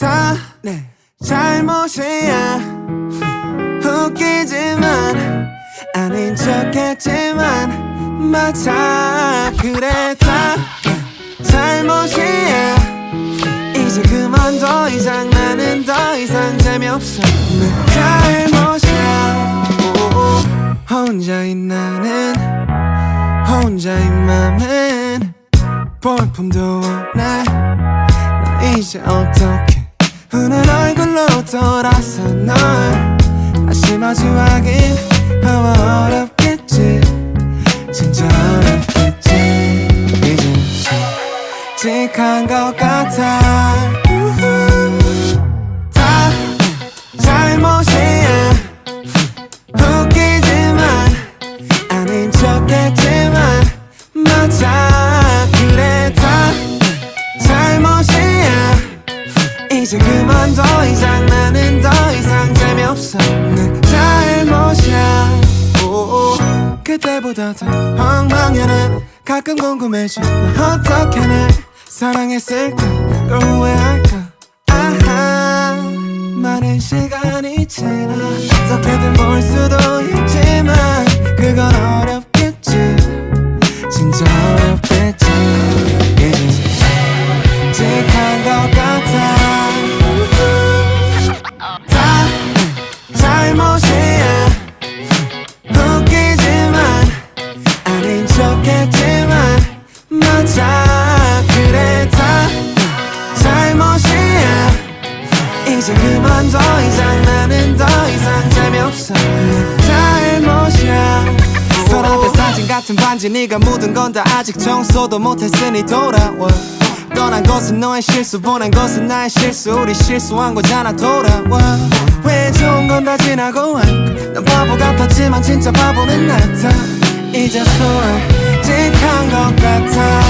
다 잘못이야. 웃기지만 아닌 척했지만 맞아. 그래 다 잘못이야. 이제 그만 더 이상 나는 더 이상 재미없어. 내 잘못이야. 오, 혼자인 나는 혼자인 맘은 볼품도 없네. 나 이제 어떻게 우는 얼굴로 돌아서 널 다시 마주하긴 아마 어렵겠지. 진짜 어렵겠지. 이제 칙칙한 것 같아 궁금해져 나 어떻게 날 사랑했을까? 그걸 후회할까? 아하 많은 시간이 지나. 어떻게든 볼 수도 있지만 그건 어렵겠지. 진짜 어렵겠지. 이제 네가 묻은 건 다 아직 청소도 못했으니 돌아와. 떠난 것은 너의 실수 보낸 것은 나의 실수. 우리 실수한 거잖아 돌아와. 왜 좋은 건 다 지나고 한난 바보 같았지만 진짜 바보는 나다 이제 솔직한 것 같아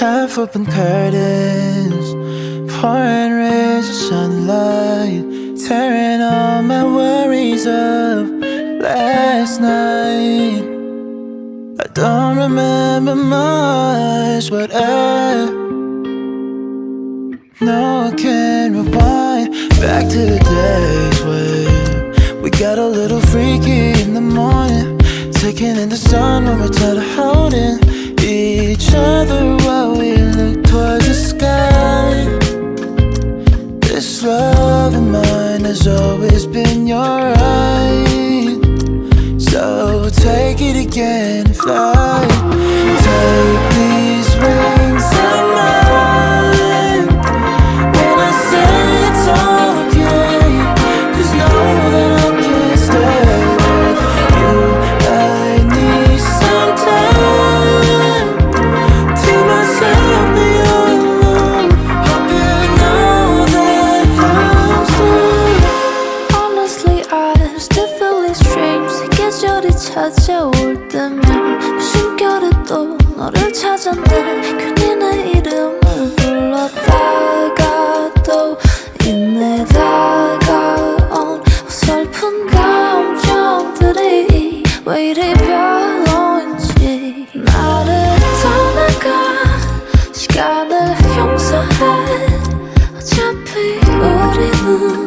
half open curtains, pouring rays of sunlight, tearing all my worries up last night. I don't remember much, but I know I can rewind back to the days where we got a little freaky in the morning. Taking in the sun when we're tired of holding each other while we look towards the sky. This love of mine has always been your right. So take it again fly. 용서해 어차피 우리는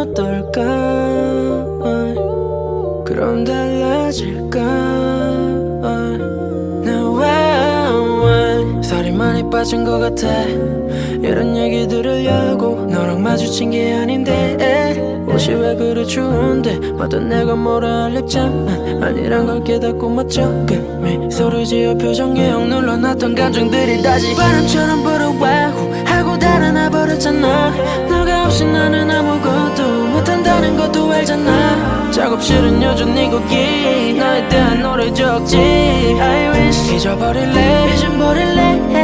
어떨까? 그럼 달라질까? 나와 살이 많이 빠진 것 같아. 이런 얘기 들으려고 너랑 마주친 게 아닌데. 옷이 왜 그리 추운데? 봐도 내가 뭐라 할 입장은 아니란 걸 깨닫고 맞춰 금이 서로 지어 표정에 억 눌러놨던 감정들이 다시 바람처럼 불어와. 후 하고 달아나 버렸잖아. 너가 없이 나는 아무것도 못한다는 것도 알잖아. 작업실은 여전히 거기 나에 대한 노래 적지. I wish 잊어버릴래 잊어버릴래.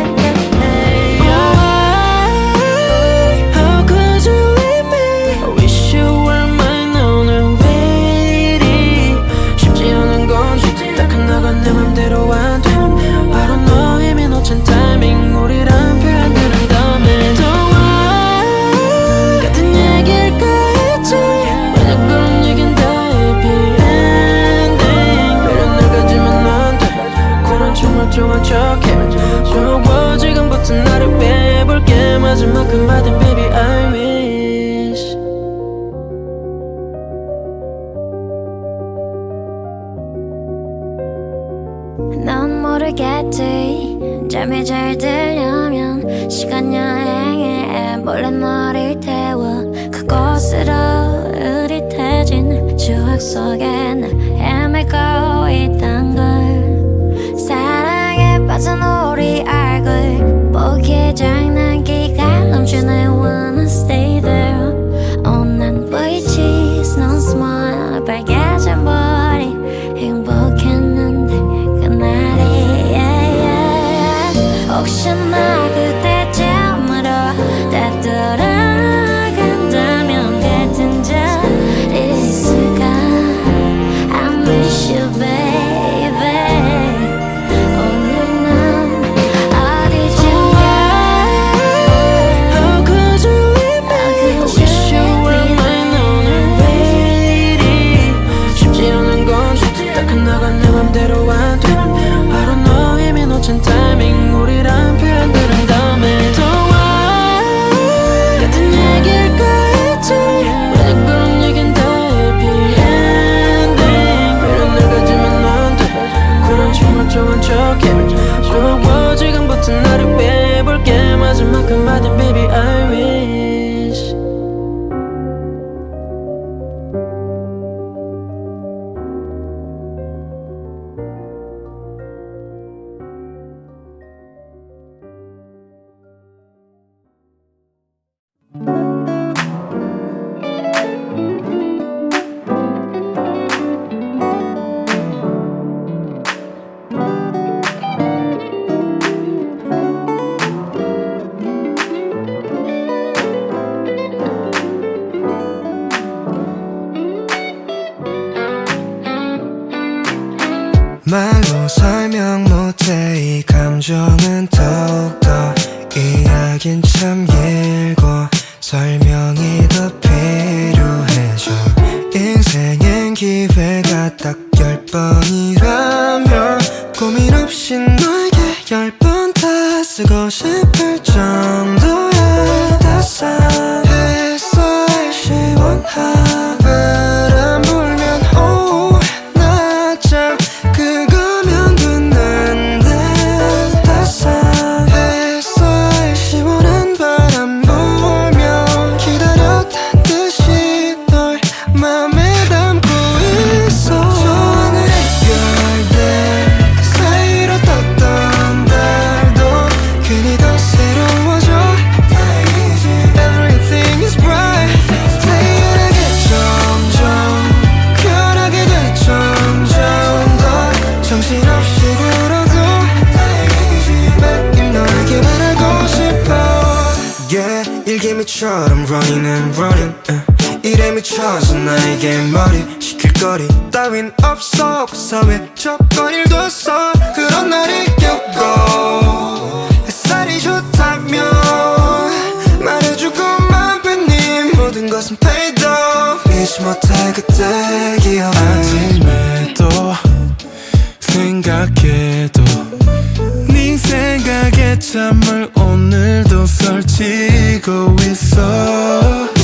약속엔 길거리 따윈 없어. 그 사회 조건을 뒀어. 그런 날을 겪어 햇살이 좋다면 말해주고 만 팬님. 모든 것은 paid off. 잊지 못할 그때 기억 아침에도 생각해도 네 생각에 잠을 오늘도 설치고 있어.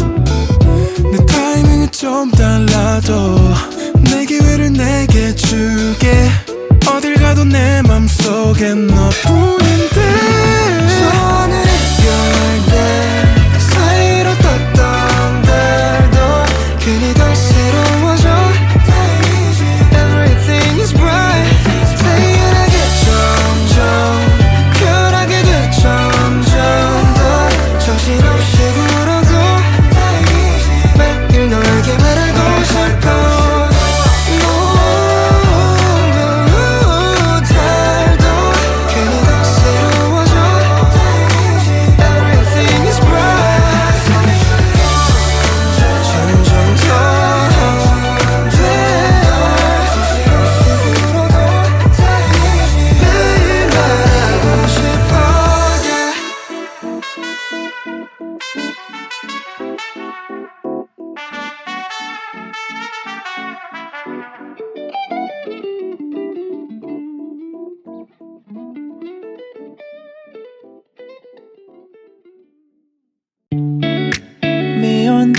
좀 달라도 내 기회를 내게 줄게. 어딜 가도 내 맘속에 너뿐인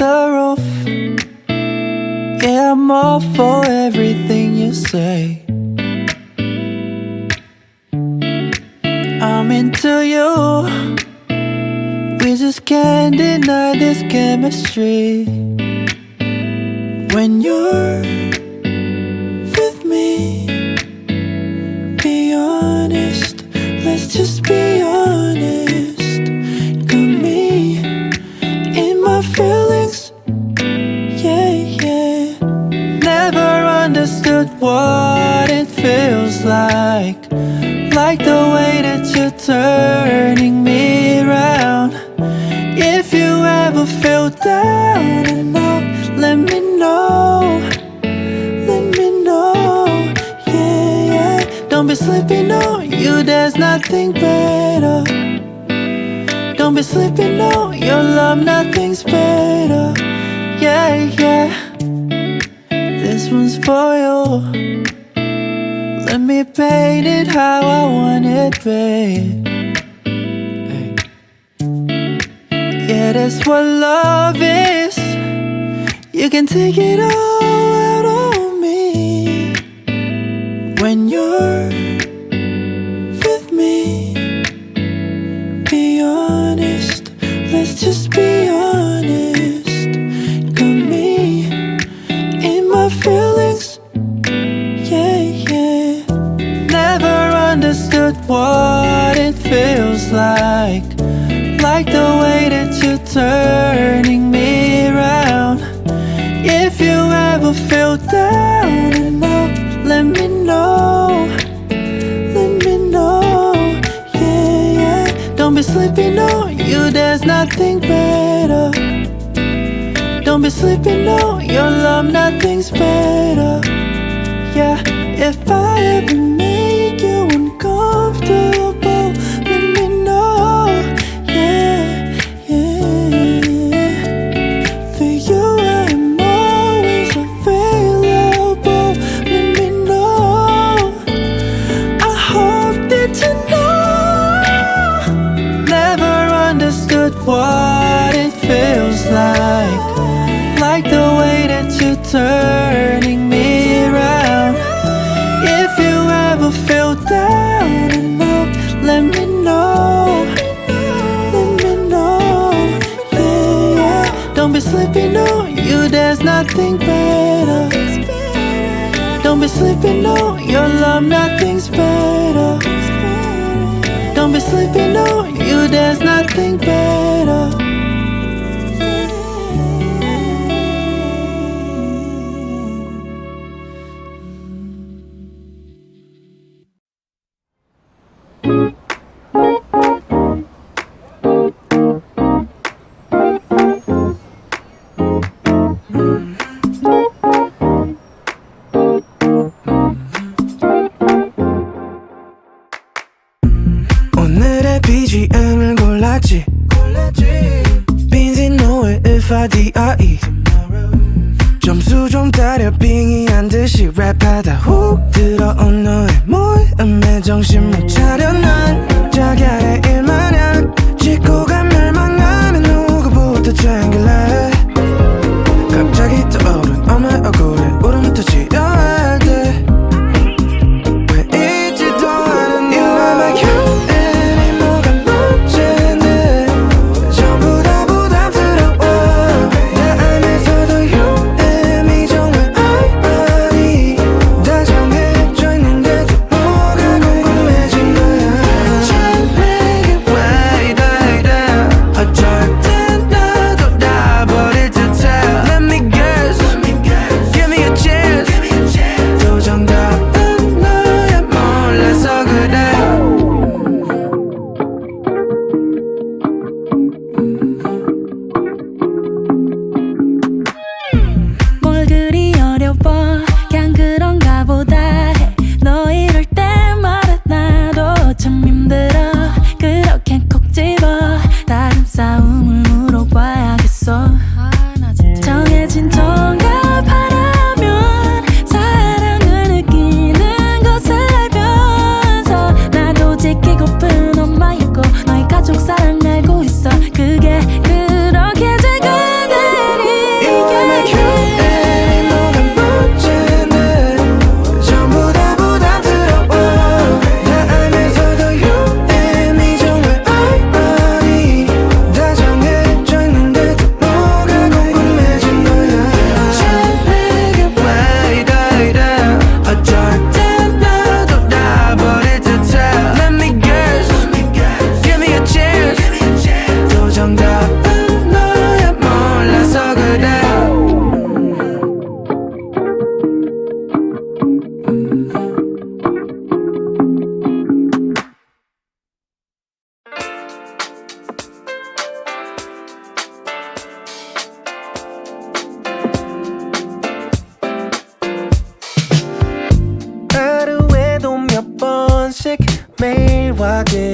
the roof. Yeah, I'm all for everything you say. I'm into you. We just can't deny this chemistry. When you're turning me around. If you ever feel down and out, let me know. Let me know. Yeah, yeah. Don't be sleeping on you, there's nothing better. Don't be sleeping, no, your love, nothing's better. Yeah, yeah. This one's for you. Me paint it how I want it, babe. Yeah, that's what love is. You can take it all out on me when you're with me. Be honest, let's just be turning me around. If you ever feel down and out, let me know. Let me know. Yeah, yeah. Don't be sleeping on you, there's nothing better. Don't be sleeping on your love, nothing's better. Yeah, if I 정신 못 차려 난 자갈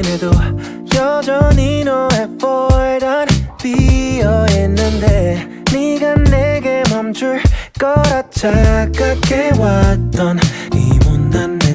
그래도 여전히 너의 볼안 비어있는데 네가 내게 멈출 거라 착각해왔던 이 못난 내